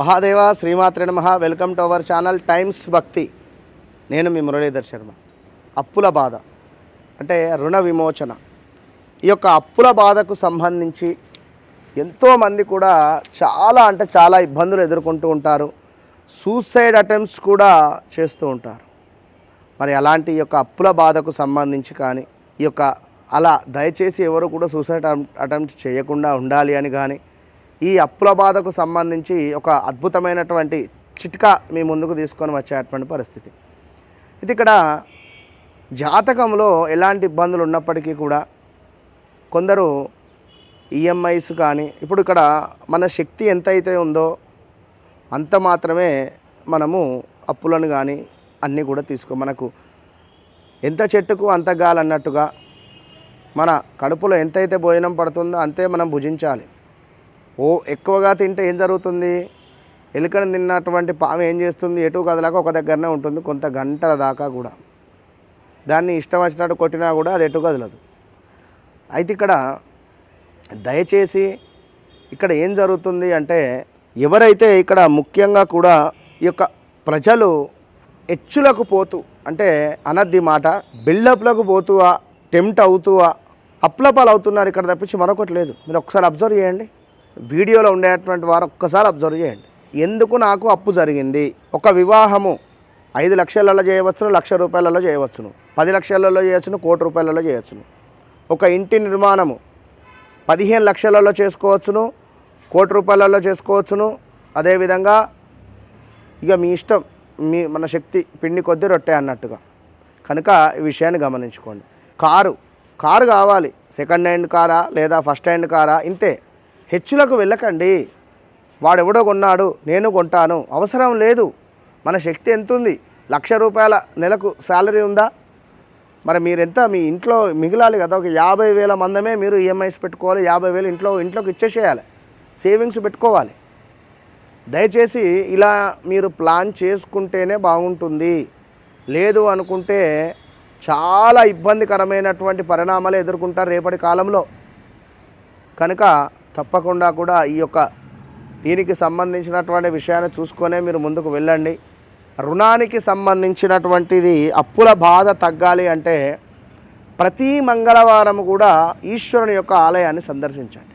మహాదేవ శ్రీమాత్రే నమ. Welcome to our channel Times Bhakti నేను మీ మురళీధర్ శర్మ. అప్పుల బాధ. అంటే రుణ విమోచన. ఈ యొక్క అప్పుల బాధకు సంబంధించి ఎంతోమంది కూడా చాలా అంటే చాలా ఇబ్బందులు ఎదుర్కొంటూ ఉంటారు. సూసైడ్ అటెంప్ట్స్ కూడా చేస్తూ ఉంటారు. మరి అలాంటి ఈ యొక్క అప్పుల బాధకు సంబంధించి కానీ ఈ యొక్క అలా దయచేసి ఎవరు కూడా సూసైడ్ అటెంప్ట్ చేయకుండా ఉండాలి అని కానీ ఈ అప్పుల బాధకు సంబంధించి ఒక అద్భుతమైనటువంటి చిట్కా మీ ముందుకు తీసుకొని వచ్చేటువంటి పరిస్థితి. ఇది ఇక్కడ జాతకంలో ఎలాంటి ఇబ్బందులు ఉన్నప్పటికీ కూడా కొందరు ఈఎంఐస్ కానీ ఇప్పుడు ఇక్కడ మన శక్తి ఎంతైతే ఉందో అంత మాత్రమే మనము అప్పులను కానీ అన్నీ కూడా తీసుకో మనకు ఎంత చెట్టుకు అంత గాలి అన్నట్టుగా మన కడుపులో ఎంతైతే భోజనం పడుతుందో అంతే మనం భుజించాలి. ఓ ఎక్కువగా తింటే ఏం జరుగుతుంది? ఎలుకను తిన్నటువంటి పాము ఏం చేస్తుంది? ఎటు కదలాక ఒక దగ్గరనే ఉంటుంది కొంత గంటల దాకా కూడా. దాన్ని ఇష్టం వచ్చినట్టు కొట్టినా కూడా అది ఎటు కదలదు. అయితే ఇక్కడ దయచేసి ఇక్కడ ఏం జరుగుతుంది అంటే ఎవరైతే ఇక్కడ ముఖ్యంగా కూడా ఈ యొక్క ప్రజలు హెచ్చులకు పోతూ అంటే అనద్ది మాట బిల్డప్లకు పోతువా టెంప్ట్ అవుతువా అప్లపాలు అవుతున్నారు ఇక్కడ తప్పించి మరొకటి లేదు. మీరు ఒకసారి అబ్జర్వ్ చేయండి. వీడియోలో ఉండేటువంటి వారు ఒక్కసారి అబ్జర్వ్ చేయండి. ఎందుకు నాకు అప్పు జరిగింది? ఒక వివాహము ఐదు లక్షలలో చేయవచ్చును లక్ష రూపాయలలో చేయవచ్చును. పది లక్షలలో చేయవచ్చును కోటి రూపాయలలో చేయవచ్చును. ఒక ఇంటి నిర్మాణము పదిహేను లక్షలలో చేసుకోవచ్చును కోటి రూపాయలలో చేసుకోవచ్చును. అదేవిధంగా ఇక మీ ఇష్టం మీ మన శక్తి పిండి కొద్దీ రొట్టె అన్నట్టుగా. కనుక ఈ విషయాన్ని గమనించుకోండి. కారు కారు కావాలి. సెకండ్ హ్యాండ్ కారా లేదా ఫస్ట్ హ్యాండ్ కారా? ఇంతే. హెచ్చులకు వెళ్ళకండి. వాడెవడో కొన్నాడు నేను కొంటాను. అవసరం లేదు. మన శక్తి ఎంత ఉంది లక్ష రూపాయల నెలకు శాలరీ ఉందా? మరి మీరెంత? మీ ఇంట్లో మిగిలాలి కదా. ఒక యాభై వేల మందమే మీరు ఈఎంఐస్ పెట్టుకోవాలి. యాభై వేలు ఇంట్లో ఇంట్లోకి ఇచ్చేసేయాలి. సేవింగ్స్ పెట్టుకోవాలి. దయచేసి ఇలా మీరు ప్లాన్ చేసుకుంటేనే బాగుంటుంది. లేదు అనుకుంటే చాలా ఇబ్బందికరమైనటువంటి పరిణామాలు ఎదుర్కొంటారు రేపటి కాలంలో. కనుక తప్పకుండా కూడా ఈ యొక్క దీనికి సంబంధించినటువంటి విషయాన్ని చూసుకొనే మీరు ముందుకు వెళ్ళండి. రుణానికి సంబంధించినటువంటిది అప్పుల బాధ తగ్గాలి అంటే ప్రతి మంగళవారం కూడా ఈశ్వరుని యొక్క ఆలయాన్ని సందర్శించండి.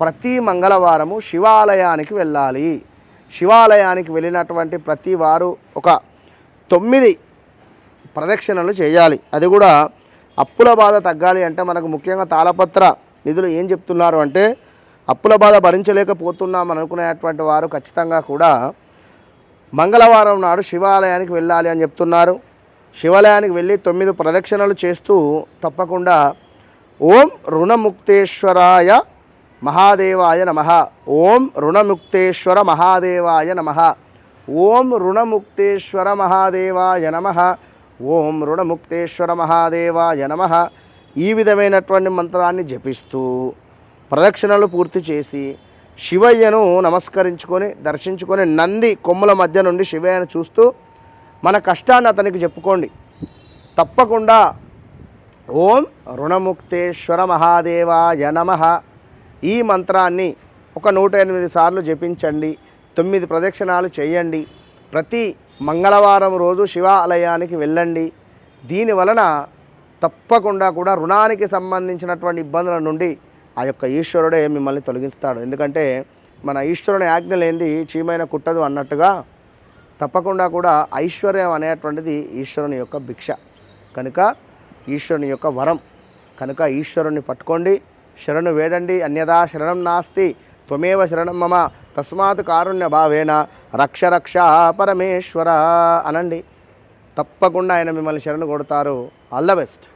ప్రతి మంగళవారము శివాలయానికి వెళ్ళాలి. శివాలయానికి వెళ్ళినటువంటి ప్రతి వారు ఒక తొమ్మిది ప్రదక్షిణలు చేయాలి. అది కూడా అప్పుల బాధ తగ్గాలి అంటే మనకు ముఖ్యంగా తాళపత్ర నిధులు ఏం చెప్తున్నారు అంటే అప్పుల బాధ భరించలేకపోతున్నాం అనుకునేటువంటి వారు ఖచ్చితంగా కూడా మంగళవారం నాడు శివాలయానికి వెళ్ళాలి అని చెప్తున్నారు. శివాలయానికి వెళ్ళి తొమ్మిది ప్రదక్షిణలు చేస్తూ తప్పకుండా ఓం రుణముక్తేశ్వరాయ మహాదేవాయ నమ. ఓం రుణముక్తేశ్వర మహాదేవాయ నమ. ఓం రుణముక్తేశ్వర మహాదేవాయ నమ. ఓం రుణముక్తేశ్వర మహాదేవాయ నమ. ఈ విధమైనటువంటి మంత్రాన్ని జపిస్తూ ప్రదక్షిణలు పూర్తి చేసి శివయ్యను నమస్కరించుకొని దర్శించుకొని నంది కొమ్ముల మధ్య నుండి శివయ్యను చూస్తూ మన కష్టాన్ని అతనికి చెప్పుకోండి. తప్పకుండా ఓం రుణముక్తేశ్వర మహాదేవాయ నమ. ఈ మంత్రాన్ని ఒక నూట ఎనిమిది సార్లు జపించండి తొమ్మిది ప్రదక్షిణాలు చేయండి ప్రతి మంగళవారం రోజు శివాలయానికి వెళ్ళండి. దీని వలన తప్పకుండా కూడా రుణానికి సంబంధించినటువంటి ఇబ్బందుల నుండి ఆ యొక్క ఈశ్వరుడే మిమ్మల్ని తొలగిస్తాడు. ఎందుకంటే మన ఈశ్వరుని ఆజ్ఞ లేనిది చీమైన కుట్టదు అన్నట్టుగా తప్పకుండా కూడా ఐశ్వర్యం అనేటువంటిది ఈశ్వరుని యొక్క భిక్ష. కనుక ఈశ్వరుని యొక్క వరం కనుక ఈశ్వరుని పట్టుకోండి శరణు వేడండి అన్యదా శరణం నాస్తి త్వమేవ శరణం మమ తస్మాత్ కారుణ్య భావేన రక్ష రక్ష పరమేశ్వర అనండి. తప్పకుండా ఆయన మిమ్మల్ని శరణు కొడతారు. All the best.